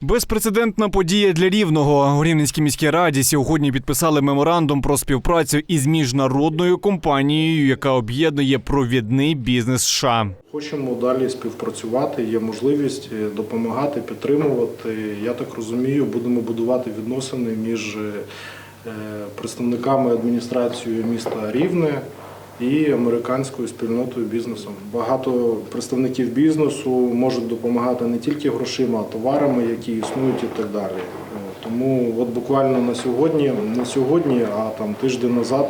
Безпрецедентна подія для рівного у Рівненській міській раді сьогодні підписали меморандум про співпрацю із міжнародною компанією, яка об'єднує провідний бізнес США. Хочемо далі співпрацювати. Є можливість е, допомагати, підтримувати. Я так розумію, будемо будувати відносини між е, представниками адміністрації міста Рівне і американською спільнотою бізнесом. Багато представників бізнесу можуть допомагати не тільки грошима, а товарами, які існують, і так далі. Е, Тому от буквально на сьогодні, не сьогодні, а там тиждень назад.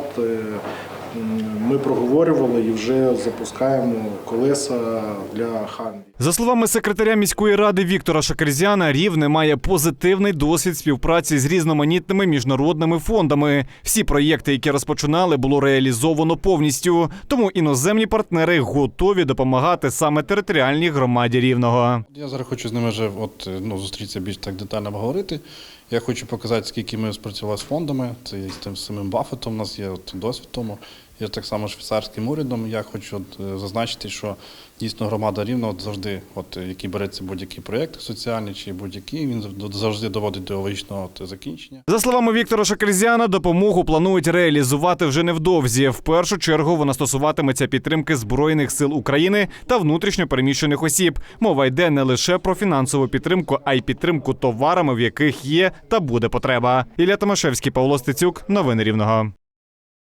Ми проговорювали і вже запускаємо колеса для Ханві. За словами секретаря міської ради Віктора Шакерзяна, Рівне має позитивний досвід співпраці з різноманітними міжнародними фондами. Всі проєкти, які розпочинали, було реалізовано повністю. Тому іноземні партнери готові допомагати саме територіальній громаді рівного. Я зараз хочу з ними вже от, ну, зустрітися більш так детально поговорити. Я хочу показати, скільки ми спрацювали з фондами. Це з тим самим Баффетом у нас є от, досвід тому. Є так само швейцарським урядом. Я хочу от, е, зазначити, що дійсно громада рівна от, завжди, от, е, який береться будь-який проєкт соціальний чи будь-який, він завжди доводить до логічного от, закінчення. За словами Віктора Шакерзяна, допомогу планують реалізувати вже невдовзі. В першу чергу вона стосуватиметься підтримки збройних сил України та внутрішньо переміщених осіб. Мова йде не лише про фінансову підтримку, а й підтримку товарами, в яких є та буде потреба. Ілля Томашевський, Павло Стецюк, новини Рівного.